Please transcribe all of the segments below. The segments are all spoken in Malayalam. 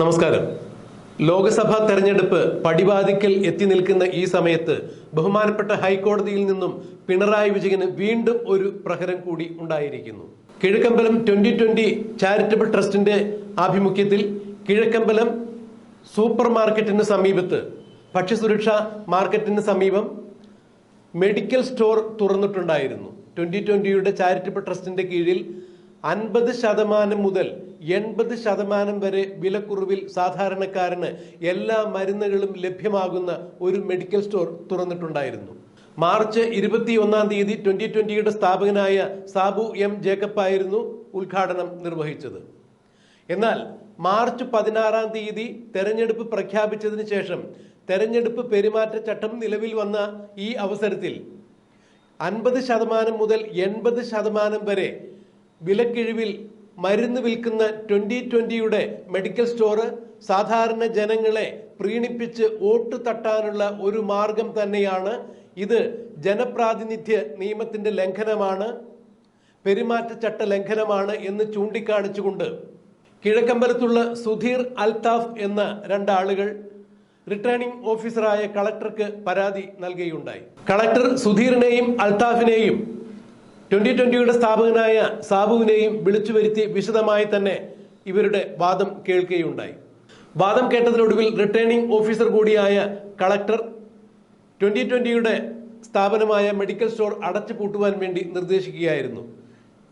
നമസ്കാരം. ലോക്സഭാ തെരഞ്ഞെടുപ്പ് പടിവാതിക്കൽ എത്തി നിൽക്കുന്ന ഈ സമയത്ത് ബഹുമാനപ്പെട്ട ഹൈക്കോടതിയിൽ നിന്നും പിണറായി വിജയന് വീണ്ടും ഒരു പ്രഹരം കൂടി ഉണ്ടായിരിക്കുന്നു. കിഴക്കമ്പലം ട്വന്റി ട്വന്റി ചാരിറ്റബിൾ ട്രസ്റ്റിന്റെ ആഭിമുഖ്യത്തിൽ കിഴക്കമ്പലം സൂപ്പർ മാർക്കറ്റിന് സമീപത്ത് ഭക്ഷ്യസുരക്ഷാ മാർക്കറ്റിന് സമീപം മെഡിക്കൽ സ്റ്റോർ തുറന്നിട്ടുണ്ടായിരുന്നു. ട്വന്റി ട്വന്റിയുടെ ചാരിറ്റബിൾ ട്രസ്റ്റിന്റെ കീഴിൽ അൻപത് ശതമാനം മുതൽ എൺപത് ശതമാനം വരെ വിലക്കുറവിൽ സാധാരണക്കാരന് എല്ലാ മരുന്നുകളും ലഭ്യമാകുന്ന ഒരു മെഡിക്കൽ സ്റ്റോർ തുറന്നിട്ടുണ്ടായിരുന്നു. മാർച്ച് ഇരുപത്തി ഒന്നാം തീയതി ട്വന്റി ട്വന്റിയുടെ സ്ഥാപകനായ സാബു എം ജേക്കബ് ആയിരുന്നു ഉദ്ഘാടനം നിർവഹിച്ചത്. എന്നാൽ മാർച്ച് പതിനാറാം തീയതി തെരഞ്ഞെടുപ്പ് പ്രഖ്യാപിച്ചതിന് ശേഷം തെരഞ്ഞെടുപ്പ് പെരുമാറ്റച്ചട്ടം നിലവിൽ വന്ന ഈ അവസരത്തിൽ അൻപത് ശതമാനം മുതൽ എൺപത് ശതമാനം വരെ വിലക്കിഴിവിൽ മരുന്ന് വിൽക്കുന്ന ട്വന്റി ട്വന്റിയുടെ മെഡിക്കൽ സ്റ്റോറ് സാധാരണ ജനങ്ങളെ പ്രീണിപ്പിച്ച് വോട്ട് തട്ടാനുള്ള ഒരു മാർഗം തന്നെയാണ്. ഇത് ജനപ്രാതിനിധ്യ നിയമത്തിന്റെ ലംഘനമാണ് പെരുമാറ്റച്ചട്ട ലംഘനമാണ് എന്ന് ചൂണ്ടിക്കാണിച്ചുകൊണ്ട്. കിഴക്കമ്പലത്തുള്ള സുധീർ അൽതാഫ് എന്ന രണ്ടാളുകൾ റിട്ടേണിംഗ് ഓഫീസറായ കളക്ടർക്ക് പരാതി നൽകുകയുണ്ടായി. കളക്ടർ സുധീറിനെയും അൽതാഫിനെയും ട്വന്റി ട്വന്റിയുടെ സ്ഥാപകനായ സാബുവിനെയും വിളിച്ചു വരുത്തി വിശദമായി തന്നെ ഇവരുടെ വാദം കേൾക്കുകയുണ്ടായി. വാദം കേട്ടതിനൊടുവിൽ റിട്ടേണിംഗ് ഓഫീസർ കൂടിയായ കളക്ടർ ട്വന്റി ട്വന്റിയുടെ സ്ഥാപനമായ മെഡിക്കൽ സ്റ്റോർ അടച്ചു പൂട്ടുവാൻ വേണ്ടി നിർദ്ദേശിക്കുകയായിരുന്നു.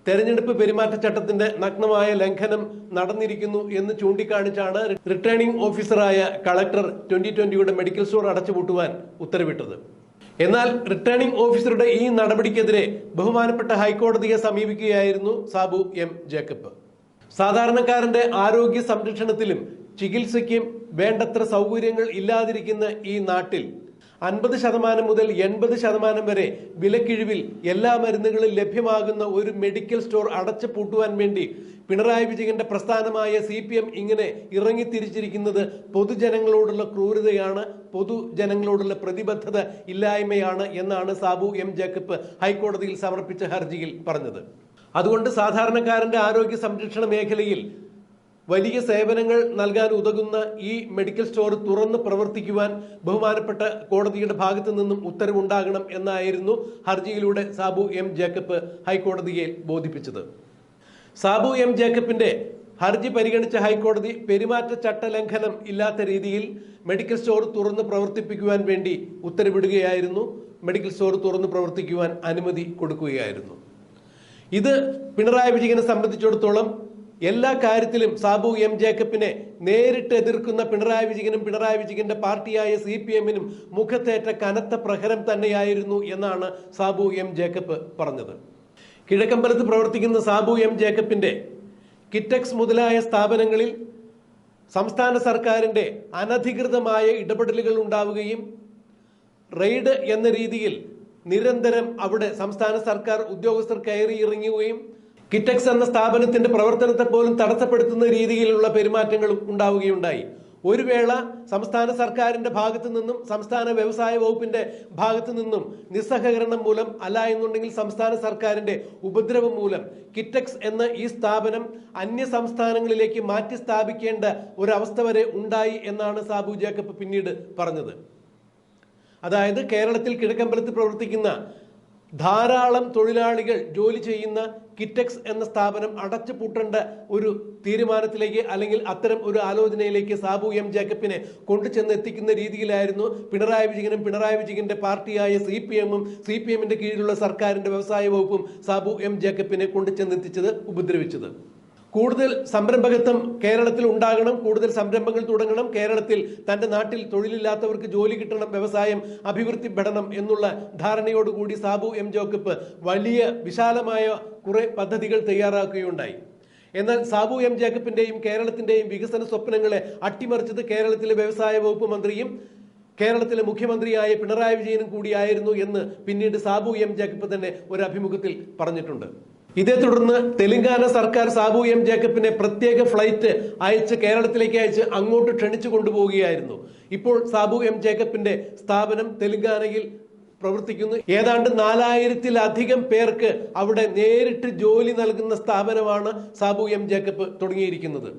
തെരഞ്ഞെടുപ്പ് പെരുമാറ്റച്ചട്ടത്തിന്റെ നഗ്നമായ ലംഘനം നടന്നിരിക്കുന്നു എന്ന് ചൂണ്ടിക്കാണിച്ചാണ് റിട്ടേണിംഗ് ഓഫീസറായ കളക്ടർ ട്വന്റി ട്വന്റിയുടെ മെഡിക്കൽ സ്റ്റോർ അടച്ചുപൂട്ടുവാൻ ഉത്തരവിട്ടത്. എന്നാൽ റിട്ടേണിംഗ് ഓഫീസറുടെ ഈ നടപടിക്കെതിരെ ബഹുമാനപ്പെട്ട ഹൈക്കോടതിയെ സമീപിക്കുകയായിരുന്നു സാബു എം ജേക്കബ്. സാധാരണക്കാരന്റെ ആരോഗ്യ സംരക്ഷണത്തിലും ചികിത്സയ്ക്കും വേണ്ടത്ര സൗകര്യങ്ങൾ ഇല്ലാതിരിക്കുന്ന ഈ നാട്ടിൽ അൻപത് ശതമാനം മുതൽ എൺപത് ശതമാനം വരെ വിലക്കിഴിവിൽ എല്ലാ മരുന്നുകളും ലഭ്യമാകുന്ന ഒരു മെഡിക്കൽ സ്റ്റോർ അടച്ചു പൂട്ടുവാൻ വേണ്ടി പിണറായി വിജയന്റെ പ്രസ്ഥാനമായ സി പി എം ഇങ്ങനെ ഇറങ്ങിത്തിരിച്ചിരിക്കുന്നത് പൊതുജനങ്ങളോടുള്ള ക്രൂരതയാണ് പൊതുജനങ്ങളോടുള്ള പ്രതിബദ്ധത ഇല്ലായ്മയാണ് എന്നാണ് സാബു എം ജേക്കബ് ഹൈക്കോടതിയിൽ സമർപ്പിച്ച ഹർജിയിൽ പറഞ്ഞത്. അതുകൊണ്ട് സാധാരണക്കാരന്റെ ആരോഗ്യ സംരക്ഷണ മേഖലയിൽ വലിയ സേവനങ്ങൾ നൽകാൻ ഉതകുന്ന ഈ മെഡിക്കൽ സ്റ്റോർ തുറന്ന് പ്രവർത്തിക്കുവാൻ ബഹുമാനപ്പെട്ട കോടതിയുടെ ഭാഗത്തു നിന്നും ഉത്തരവുണ്ടാകണം എന്നായിരുന്നു ഹർജിയിലൂടെ സാബു എം ജേക്കബ് ഹൈക്കോടതിയെ ബോധിപ്പിച്ചത്. സാബു എം ജേക്കബിന്റെ ഹർജി പരിഗണിച്ച ഹൈക്കോടതി പെരുമാറ്റച്ചട്ട ലംഘനം ഇല്ലാത്ത രീതിയിൽ മെഡിക്കൽ സ്റ്റോർ തുറന്ന് പ്രവർത്തിപ്പിക്കുവാൻ വേണ്ടി ഉത്തരവിടുകയായിരുന്നു. മെഡിക്കൽ സ്റ്റോർ തുറന്ന് പ്രവർത്തിക്കുവാൻ അനുമതി കൊടുക്കുകയായിരുന്നു. ഇത് പിണറായി വിജയനെ സംബന്ധിച്ചിടത്തോളം എല്ലാ കാര്യത്തിലും സാബു എം ജേക്കബിനെ നേരിട്ട് എതിർക്കുന്ന പിണറായി വിജയനും പിണറായി വിജയന്റെ പാർട്ടിയായ സി പി എമ്മിനും മുഖത്തേറ്റ കനത്ത പ്രഹരം തന്നെയായിരുന്നു എന്നാണ് സാബു എം ജേക്കബ് പറഞ്ഞത്. കിഴക്കമ്പലത്ത് പ്രവർത്തിക്കുന്ന സാബു എം ജേക്കബിന്റെ കിറ്റക്സ് മുതലായ സ്ഥാപനങ്ങളിൽ സംസ്ഥാന സർക്കാരിന്റെ അനധികൃതമായ ഇടപെടലുകൾ ഉണ്ടാവുകയും റെയ്ഡ് എന്ന രീതിയിൽ നിരന്തരം അവിടെ സംസ്ഥാന സർക്കാർ ഉദ്യോഗസ്ഥർ കയറി ഇറങ്ങുകയും കിറ്റക്സ് എന്ന സ്ഥാപനത്തിന്റെ പ്രവർത്തനത്തെ പോലും തടസ്സപ്പെടുത്തുന്ന രീതിയിലുള്ള പെരുമാറ്റങ്ങൾ ഉണ്ടാവുകയുണ്ടായി. ഒരു വേള സംസ്ഥാന സർക്കാരിന്റെ ഭാഗത്തു നിന്നും സംസ്ഥാന വ്യവസായ വകുപ്പിന്റെ ഭാഗത്തു നിന്നും നിസ്സഹകരണം മൂലം അല്ല എന്നുണ്ടെങ്കിൽ സംസ്ഥാന സർക്കാരിന്റെ ഉപദ്രവം മൂലം കിറ്റക്സ് എന്ന ഈ സ്ഥാപനം അന്യ സംസ്ഥാനങ്ങളിലേക്ക് മാറ്റി സ്ഥാപിക്കേണ്ട ഒരവസ്ഥ വരെ ഉണ്ടായി എന്നാണ് സാബു ജേക്കബ് പിന്നീട് പറഞ്ഞത്. അതായത് കേരളത്തിൽ കിഴക്കമ്പലത്ത് പ്രവർത്തിക്കുന്ന ധാരാളം തൊഴിലാളികൾ ജോലി ചെയ്യുന്ന കിറ്റക്സ് എന്ന സ്ഥാപനം അടച്ചു പൂട്ടേണ്ട ഒരു തീരുമാനത്തിലേക്ക് അല്ലെങ്കിൽ അത്തരം ഒരു ആലോചനയിലേക്ക് സാബു എം ജേക്കബിനെ കൊണ്ടുചെന്ന് എത്തിക്കുന്ന രീതിയിലായിരുന്നു പിണറായി വിജയനും പിണറായി വിജയന്റെ പാർട്ടിയായ സി പി എമ്മും സി പി എമ്മിന്റെ കീഴിലുള്ള സർക്കാരിന്റെ വ്യവസായ വകുപ്പും സാബു എം ജേക്കബിനെ കൊണ്ടുചെന്നെത്തിച്ചത് ഉപദ്രവിച്ചത്. കൂടുതൽ സംരംഭകത്വം കേരളത്തിൽ ഉണ്ടാകണം കൂടുതൽ സംരംഭങ്ങൾ തുടങ്ങണം കേരളത്തിൽ തന്റെ നാട്ടിൽ തൊഴിലില്ലാത്തവർക്ക് ജോലി കിട്ടണം വ്യവസായം അഭിവൃദ്ധിപ്പെടണം എന്നുള്ള ധാരണയോടുകൂടി സാബു എം ജോക്കബ് വലിയ വിശാലമായ കുറെ പദ്ധതികൾ തയ്യാറാക്കുകയുണ്ടായി. എന്നാൽ സാബു എം ജേക്കബിന്റെയും കേരളത്തിന്റെയും വികസന സ്വപ്നങ്ങളെ അട്ടിമറിച്ചത് കേരളത്തിലെ വ്യവസായ വകുപ്പ് മന്ത്രിയും കേരളത്തിലെ മുഖ്യമന്ത്രിയായ പിണറായി വിജയനും കൂടിയായിരുന്നു എന്ന് പിന്നീട് സാബു എം ജേക്കബ് തന്നെ ഒരു അഭിമുഖത്തിൽ പറഞ്ഞിട്ടുണ്ട്. ഇതേ തുടർന്ന് തെലങ്കാന സർക്കാർ സാബു എം ജേക്കബിനെ പ്രത്യേക ഫ്ലൈറ്റ് അയച്ച് കേരളത്തിലേക്ക് അയച്ച് അങ്ങോട്ട് ക്ഷണിച്ചു കൊണ്ടുപോവുകയായിരുന്നു. ഇപ്പോൾ സാബു എം ജേക്കബിന്റെ സ്ഥാപനം തെലങ്കാനയിൽ പ്രവർത്തിക്കുന്നു. ഏതാണ്ട് നാലായിരത്തിലധികം പേർക്ക് അവിടെ നേരിട്ട് ജോലി നൽകുന്ന സ്ഥാപനമാണ് സാബു എം ജേക്കബ് തുടങ്ങിയിരിക്കുന്നത്.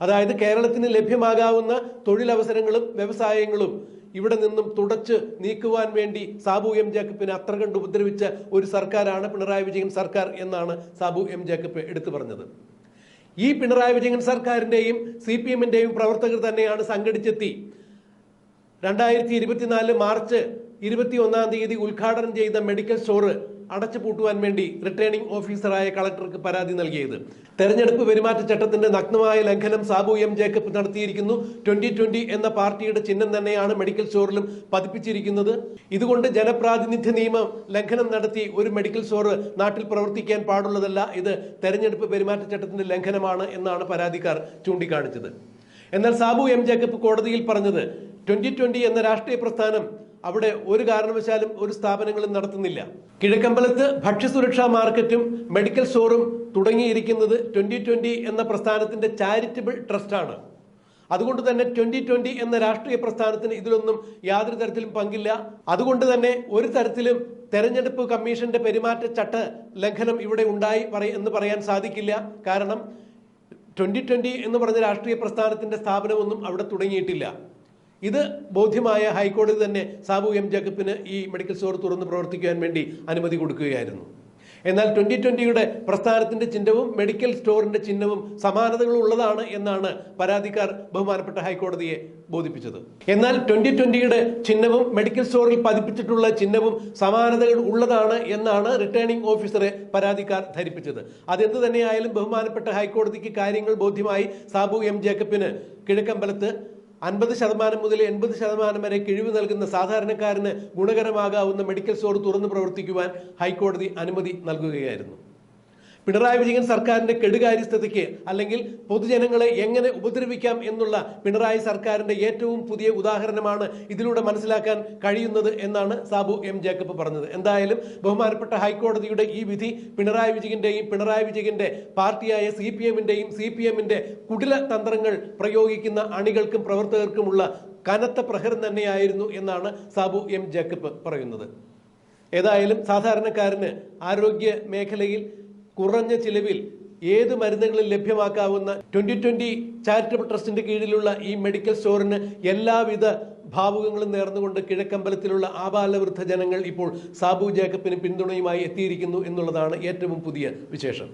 അതായത് കേരളത്തിന് ലഭ്യമാകാവുന്ന തൊഴിലവസരങ്ങളും വ്യവസായങ്ങളും ഇവിടെ നിന്നും തുടച്ച് നീക്കുവാൻ വേണ്ടി സാബു എം ജേക്കബിനെ അത്ര കണ്ട് ഉപദ്രവിച്ച ഒരു സർക്കാരാണ് പിണറായി വിജയൻ സർക്കാർ എന്നാണ് സാബു എം ജേക്കബ് എടുത്തു പറഞ്ഞത്. ഈ പിണറായി വിജയൻ സർക്കാരിന്റെയും സി പി എമ്മിന്റെയും പ്രവർത്തകർ തന്നെയാണ് സംഘടിച്ചെത്തി. രണ്ടായിരത്തി ഇരുപത്തിനാല് മാർച്ച് ഇരുപത്തി ഒന്നാം തീയതി ഉദ്ഘാടനം ചെയ്ത മെഡിക്കൽ സ്റ്റോർ അടച്ചു പൂട്ടുവാൻ വേണ്ടി റിട്ടേണിംഗ് ഓഫീസറായ കളക്ടർക്ക് പരാതി നൽകിയത്. തെരഞ്ഞെടുപ്പ് പെരുമാറ്റച്ചട്ടത്തിന്റെ നഗ്നമായ ലംഘനം സാബു എം ജേക്കബ് നടത്തിയിരിക്കുന്നു. ട്വന്റി ട്വന്റി എന്ന പാർട്ടിയുടെ ചിഹ്നം തന്നെയാണ് മെഡിക്കൽ സ്റ്റോറിലും പതിപ്പിച്ചിരിക്കുന്നത്. ഇതുകൊണ്ട് ജനപ്രാതിനിധ്യ നിയമം ലംഘനം നടത്തി ഒരു മെഡിക്കൽ സ്റ്റോർ നാട്ടിൽ പ്രവർത്തിക്കാൻ പാടുള്ളതല്ല. ഇത് തെരഞ്ഞെടുപ്പ് പെരുമാറ്റച്ചട്ടത്തിന്റെ ലംഘനമാണ് എന്നാണ് പരാതിക്കാർ ചൂണ്ടിക്കാണിച്ചത്. എന്നാൽ സാബു എം ജേക്കബ് കോടതിയിൽ പറഞ്ഞത് ട്വന്റി ട്വന്റി എന്ന രാഷ്ട്രീയ പ്രസ്ഥാനം അവിടെ ഒരു കാരണവശാലും ഒരു സ്ഥാപനങ്ങളും നടത്തുന്നില്ല. കിഴക്കമ്പലത്ത് ഭക്ഷ്യസുരക്ഷാ മാർക്കറ്റും മെഡിക്കൽ സ്റ്റോറും തുടങ്ങിയിരിക്കുന്നത് ട്വന്റി ട്വന്റി എന്ന പ്രസ്ഥാനത്തിന്റെ ചാരിറ്റബിൾ ട്രസ്റ്റാണ്. അതുകൊണ്ട് തന്നെ ട്വന്റി ട്വന്റി എന്ന രാഷ്ട്രീയ പ്രസ്ഥാനത്തിന് ഇതിലൊന്നും യാതൊരു തരത്തിലും പങ്കില്ല. അതുകൊണ്ട് തന്നെ ഒരു തരത്തിലും തെരഞ്ഞെടുപ്പ് കമ്മീഷന്റെ പെരുമാറ്റച്ചട്ട ലംഘനം ഇവിടെ ഉണ്ടായി എന്ന് പറയാൻ സാധിക്കില്ല. കാരണം ട്വന്റി ട്വന്റി എന്ന് പറഞ്ഞ രാഷ്ട്രീയ പ്രസ്ഥാനത്തിന്റെ സ്ഥാപനമൊന്നും അവിടെ തുടങ്ങിയിട്ടില്ല. ഇത് ബോധ്യമായ ഹൈക്കോടതി തന്നെ സാബു എം ജേക്കബിന് ഈ മെഡിക്കൽ സ്റ്റോർ തുറന്ന് പ്രവർത്തിക്കുവാൻ വേണ്ടി അനുമതി കൊടുക്കുകയായിരുന്നു. എന്നാൽ ട്വന്റി ട്വന്റിയുടെ പ്രസ്ഥാനത്തിന്റെ ചിഹ്നവും മെഡിക്കൽ സ്റ്റോറിന്റെ ചിഹ്നവും സമാനതകൾ ഉള്ളതാണ് എന്നാണ് പരാതിക്കാർ ബഹുമാനപ്പെട്ട ഹൈക്കോടതിയെ ബോധിപ്പിച്ചത്. എന്നാൽ ട്വന്റി ട്വന്റിയുടെ ചിഹ്നവും മെഡിക്കൽ സ്റ്റോറിൽ പതിപ്പിച്ചിട്ടുള്ള ചിഹ്നവും സമാനതകൾ ഉള്ളതാണ് എന്നാണ് റിട്ടേണിംഗ് ഓഫീസറെ പരാതിക്കാർ ധരിപ്പിച്ചത്. അതെന്ത് തന്നെയായാലും ബഹുമാനപ്പെട്ട ഹൈക്കോടതിക്ക് കാര്യങ്ങൾ ബോധ്യമായി സാബു എം ജേക്കബിന് കിഴക്കമ്പലത്ത് അൻപത് ശതമാനം മുതൽ എൺപത് ശതമാനം വരെ കിഴിവ് നൽകുന്ന സാധാരണക്കാരന് ഗുണകരമാകാവുന്ന മെഡിക്കൽ സ്റ്റോർ തുറന്നു പ്രവർത്തിക്കുവാൻ ഹൈക്കോടതി അനുമതി നൽകുകയായിരുന്നു. പിണറായി വിജയൻ സർക്കാരിന്റെ കെടുകാര്യസ്ഥതയ്ക്ക് അല്ലെങ്കിൽ പൊതുജനങ്ങളെ എങ്ങനെ ഉപദ്രവിക്കാം എന്നുള്ള പിണറായി സർക്കാരിന്റെ ഏറ്റവും പുതിയ ഉദാഹരണമാണ് ഇതിലൂടെ മനസ്സിലാക്കാൻ കഴിയുന്നത് എന്നാണ് സാബു എം ജേക്കബ് പറഞ്ഞത്. എന്തായാലും ബഹുമാനപ്പെട്ട ഹൈക്കോടതിയുടെ ഈ വിധി പിണറായി വിജയന്റെയും പിണറായി വിജയന്റെ പാർട്ടിയായ സി പി എമ്മിന്റെയും സി പി എമ്മിന്റെ കുടില തന്ത്രങ്ങൾ പ്രയോഗിക്കുന്ന അണികൾക്കും പ്രവർത്തകർക്കുമുള്ള കനത്ത പ്രഹരം തന്നെയായിരുന്നു എന്നാണ് സാബു എം ജേക്കബ് പറയുന്നത്. ഏതായാലും സാധാരണക്കാരന് ആരോഗ്യ മേഖലയിൽ കുറഞ്ഞ ചിലവിൽ ഏത് മരുന്നുകളും ലഭ്യമാക്കാവുന്ന ട്വന്റി ട്വന്റി ചാരിറ്റബിൾ ട്രസ്റ്റിന്റെ കീഴിലുള്ള ഈ മെഡിക്കൽ സ്റ്റോറിന് എല്ലാവിധ ഭാവുകങ്ങളും നേർന്നുകൊണ്ട് കിഴക്കമ്പലത്തിലുള്ള ആബാലവൃദ്ധ ജനങ്ങൾ ഇപ്പോൾ സാബു ജേക്കബിന് പിന്തുണയുമായി എത്തിയിരിക്കുന്നു എന്നുള്ളതാണ് ഏറ്റവും പുതിയ വിശേഷം.